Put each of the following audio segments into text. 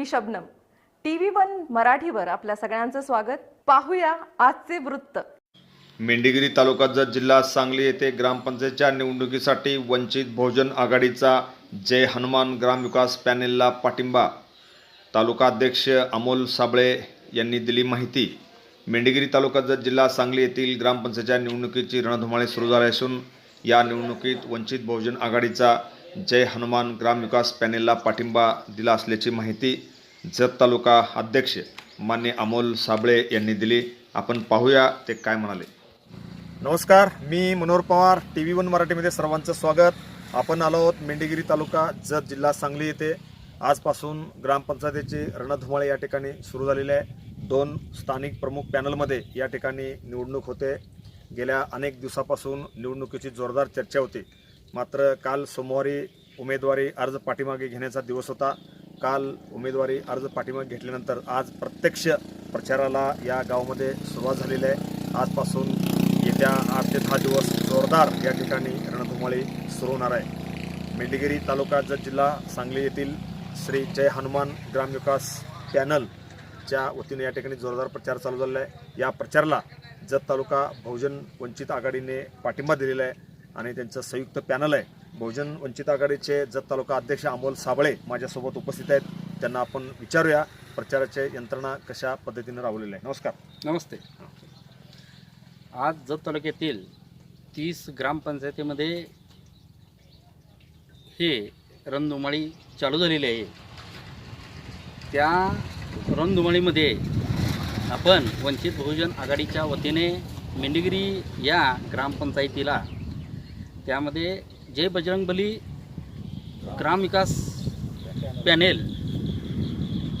मी Shabnam T V one मराठीवर आपल्या सगळ्यांचं स्वागत. पाहूया आजचे वृत्त. मेंढीगिरी तालुका जत जिल्हा सांगली येथे ग्रामपंचायतच्या निवडणुकीसाठी वंचित बहुजन आघाडीचा जय हनुमान ग्रामविकास पॅनेलला पाठिंबा. तालुका अध्यक्ष अमोल साबळे यांनी दिली माहिती. मेंढीगिरी तालुका जत जिल्हा सांगली येथील ग्रामपंचायतच्या निवडणुकीची रणधुमाळी सुरू झाली असून या निवडणुकीत वंचित बहुजन आघाडीचा जय हनुमान ग्रामविकास पॅनेलला पाठिंबा दिला असल्याची माहिती जत तालुका अध्यक्ष मान्य अमोल साबळे यांनी दिली. आपण पाहूया ते काय म्हणाले. नमस्कार मी Manohar Pawar T V one मराठीमध्ये सर्वांचं स्वागत. आपण आलो आहोत मेंढीगिरी तालुका जत जिल्हा सांगली येथे. आजपासून ग्रामपंचायतीची रणधुमाळे या ठिकाणी सुरू झालेले आहे. दोन स्थानिक प्रमुख पॅनलमध्ये या ठिकाणी निवडणूक होते. गेल्या अनेक दिवसापासून निवडणुकीची जोरदार चर्चा होती. मात्र काल सोमवारी उमेदवारी अर्ज पाठीमागे घेण्याचा दिवस होता. काल उमेदवारी अर्ज पाठीमागे घेतल्यानंतर आज प्रत्यक्ष प्रचाराला या गावामध्ये सुरुवात झालेली आहे. आजपासून येत्या आठ ते दहा दिवस जोरदार या ठिकाणी रणधुमाळी सुरू होणार आहे. मेंढगिरी तालुका जत जिल्हा सांगली येथील श्री जय हनुमान ग्रामविकास पॅनलच्या वतीने या ठिकाणी जोरदार प्रचार चालू झालेला आहे. या प्रचाराला जत तालुका बहुजन वंचित आघाडीने पाठिंबा दिलेला आहे. आणि त्यांचं संयुक्त पॅनल आहे. बहुजन वंचित आघाडीचे जत तालुका अध्यक्ष अमोल साबळे माझ्यासोबत उपस्थित आहेत. त्यांना आपण विचारूया प्रचाराच्या यंत्रणा कशा पद्धतीने राबवलेल्या आहे नमस्कार. नमस्ते. आज जत तालुक्यातील तीस ग्रामपंचायतीमध्ये हे रणधुमाळी चालू झालेली आहे. त्या रणधुमाळीमध्ये आपण वंचित बहुजन आघाडीच्या वतीने मेंढगिरी या ग्रामपंचायतीला त्यामध्ये जय बजरंगबली ग्रामविकास पॅनेल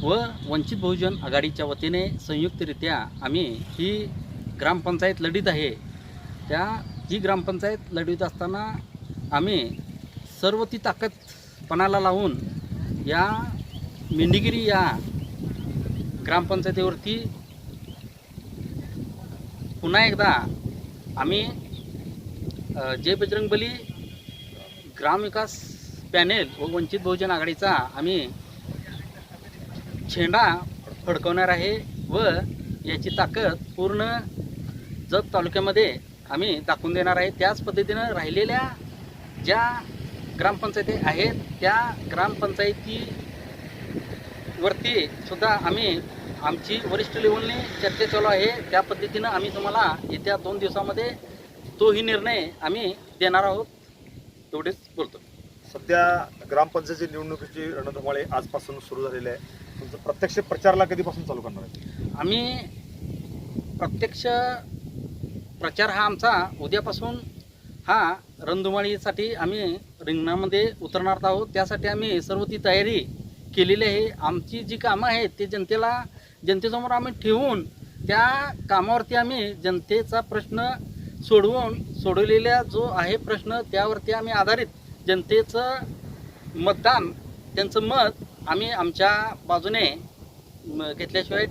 व वंचित बहुजन आघाडीच्या वतीने संयुक्तरित्या आम्ही ही ग्रामपंचायत लढीत आहे. त्या ही ग्रामपंचायत लढवित असताना आम्ही सर्व ती ताकदपणाला लावून या मेंढीगिरी या ग्रामपंचायतीवरती पुन्हा एकदा आम्ही जय बजरंगबली ग्रामविकास पॅनेल व वंचित बहुजन आघाडीचा आम्ही झेंडा फडकवणार आहे व याची ताकद पूर्ण जत तालुक्यामध्ये आम्ही दाखवून देणार आहे. त्याच पद्धतीनं राहिलेल्या ज्या ग्रामपंचायती आहेत त्या ग्रामपंचायतीवरती सुद्धा आम्ही आमची वरिष्ठ लेवलने चर्चा चालू आहे. त्या पद्धतीनं आम्ही तुम्हाला येत्या दोन दिवसामध्ये तोही निर्णय आम्ही देणार आहोत तेवढेच बोलतो. सध्या ग्रामपंचायतीची निवडणुकीची रणधुमाळी आजपासून सुरू झालेली आहे. तुमचं प्रत्यक्ष प्रचाराला कधीपासून चालू करणार आहे? आम्ही प्रत्यक्ष प्रचार हा आमचा उद्यापासून हा रणधुमाळीसाठी आम्ही रिंगणामध्ये उतरणार आहोत. त्यासाठी आम्ही सर्व ती तयारी केलेली आहे. आमची जी कामं आहेत ते जनतेला जनतेसमोर आम्ही ठेवून त्या कामावरती आम्ही जनतेचा प्रश्न सोडवून सोडवलेल्या जो आहे प्रश्न त्यावरती आम्ही आधारित जनतेचं मतदान त्यांचं मत आम्ही आमच्या बाजूने म- घेतल्याशिवाय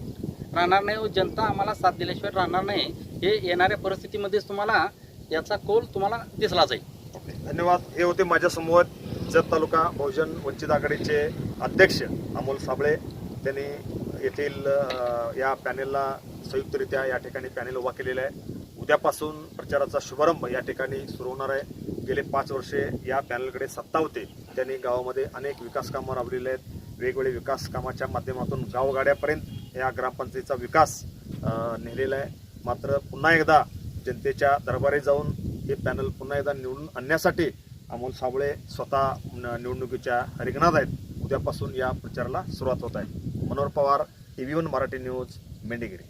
राहणार नाही व जनता आम्हाला साथ दिल्याशिवाय राहणार नाही. हे येणाऱ्या परिस्थितीमध्येच तुम्हाला याचा कोल तुम्हाला दिसला जाईल. ओके धन्यवाद. हे होते माझ्यासमोर जत तालुका बहुजन वंचित आघाडीचे अध्यक्ष अमोल साबळे. त्यांनी येथील या पॅनेलला संयुक्तरित्या या ठिकाणी पॅनेल उभा केलेला आहे. उद्यापासून प्रचाराचा शुभारंभ या ठिकाणी सुरू होणार आहे. गेले पाच वर्षे या पॅनलकडे सत्ता होते. त्यांनी गावामध्ये अनेक विकास कामं राबवलेले आहेत. वेगवेगळे विकास कामाच्या माध्यमातून गावगाड्यापर्यंत या ग्रामपंचायतीचा विकास नेलेला आहे. मात्र पुन्हा एकदा जनतेच्या दरबारी जाऊन हे पॅनल पुन्हा एकदा निवडून आणण्यासाठी अमोल साबळे स्वतः न- निवडणुकीच्या रिंगणात आहेत. उद्यापासून या प्रचाराला सुरुवात होत आहे. Manohar Pawar T V one Marathi news Mendhigiri.